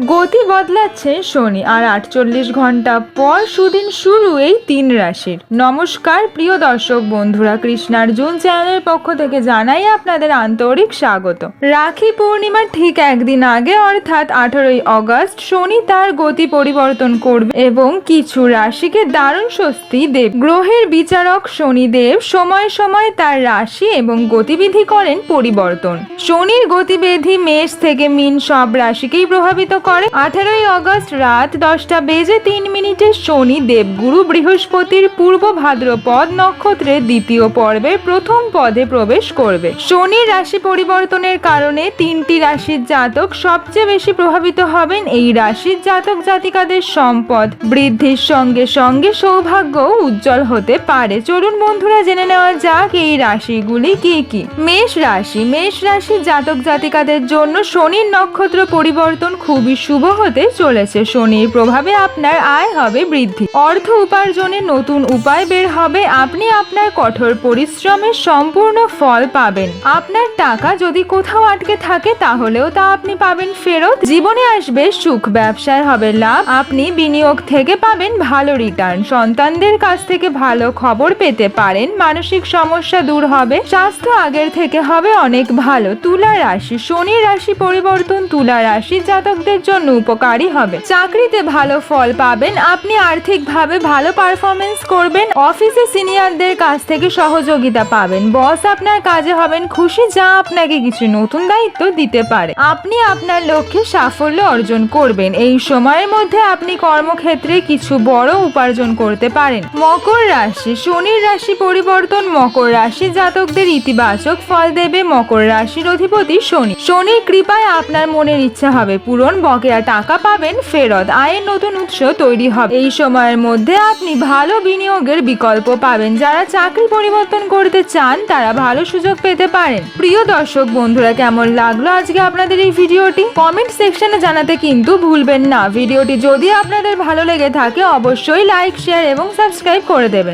গতি বদলাচ্ছে শনি আর আটচল্লিশ ঘণ্টা পর সুদিন শুরু এই তিন রাশির। নমস্কার, প্রিয় দর্শক বন্ধুরা কৃষ্ণার্জুন চ্যানেলের পক্ষ থেকে জানাই আপনাদের আন্তরিক স্বাগত। রাখি পূর্ণিমার ঠিক একদিন আগে, অর্থাৎ আঠারোই অগস্ট, শনি তার গতি পরিবর্তন করবে এবং কিছু রাশিকে দারুণ স্বস্তি দেব। গ্রহের বিচারক শনিদেব সময় সময় তার রাশি এবং গতিবিধি করেন পরিবর্তন। শনির গতিবিধি মেষ থেকে মিন সব রাশিকেই প্রভাবিত করে। আঠেরোই অগস্ট রাত দশটা বেজে তিন মিনিটে শনি দেবগুরু বৃহস্পতির পূর্ব ভাদ্রপদ নক্ষত্রের দ্বিতীয় পর্বের প্রথম পদে প্রবেশ করবে। শনির রাশি পরিবর্তনের কারণে তিনটি রাশির জাতক সবচেয়ে বেশি প্রভাবিত হবেন এই রাশির জাতক জাতিকাদের সম্পদ। বৃদ্ধির সঙ্গে সঙ্গে সৌভাগ্য উজ্জ্বল হতে পারে। চলুন বন্ধুরা জেনে নেওয়া যাক এই রাশিগুলি কি কি। মেষ রাশি। মেষ রাশির জাতক জাতিকাদের জন্য শনির নক্ষত্র পরিবর্তন খুবই শুভ হতে চলেছে। শনির প্রভাবে আপনার আয় হবে বৃদ্ধি। অর্থ উপার্জনের নতুন উপায় বের হবে। আপনি আপনার কঠোর পরিশ্রমের সম্পূর্ণ ফল পাবেন। আপনার টাকা যদি কোথাও আটকে থাকে, তাহলেও তা আপনি পাবেন ফেরত। জীবনে আসবে সুখ, ব্যবসায় হবে লাভ। আপনি বিনিয়োগ থেকে পাবেন ভালো রিটার্ন সন্তানদের কাছ থেকে ভালো খবর পেতে পারেন। মানসিক সমস্যা দূর হবে। স্বাস্থ্য আগের থেকে হবে অনেক ভালো। তুলা রাশি। শনি রাশি পরিবর্তন। তুলা রাশি জাতকদের জন্য উপকারী হবে। চাকরিতে ভালো ফল পাবেন, আপনি আর্থিকভাবে ভালো পারফরমেন্স করবেন অফিসে সিনিয়রদের কাছ থেকে সহযোগিতা পাবেন। বস আপনার কাজে হবেন খুশি, যা আপনাকে কিছু নতুন দায়িত্ব দিতে পারে। আপনি আপনার লক্ষ্যে সাফল্য অর্জন করবেন। এই সময়ের মধ্যে আপনি কর্মক্ষেত্রে কিছু বড় উপার্জন করতে পারেন। মকর রাশি, শনির রাশি পরিবর্তন, মকর রাশি জাতকদের ইতিবাচক ফল দেবে, মকর রাশির অধিপতি শনি। শনির কৃপায় আপনার মনের ইচ্ছা হবে পূরণ বকেয়া টাকা পাবেন, ফেরত আয়ের নতুন উৎস তৈরি হবে। এই সময়ের মধ্যে আপনি ভালো বিনিয়োগের বিকল্প পাবেন। যারা চাকরি পরিবর্তন করতে চান, তারা ভালো সুযোগ পেতে পারেন। প্রিয় দর্শক বন্ধুরা, কেমন লাগল আজকে আপনাদের এই ভিডিওটি? কমেন্ট সেকশনে জানাতে কিন্তু ভুলবেন না। ভিডিওটি যদি আপনাদের ভালো লেগে থাকে, অবশ্যই লাইক, শেয়ার এবং সাবস্ক্রাইব করে দেবেন।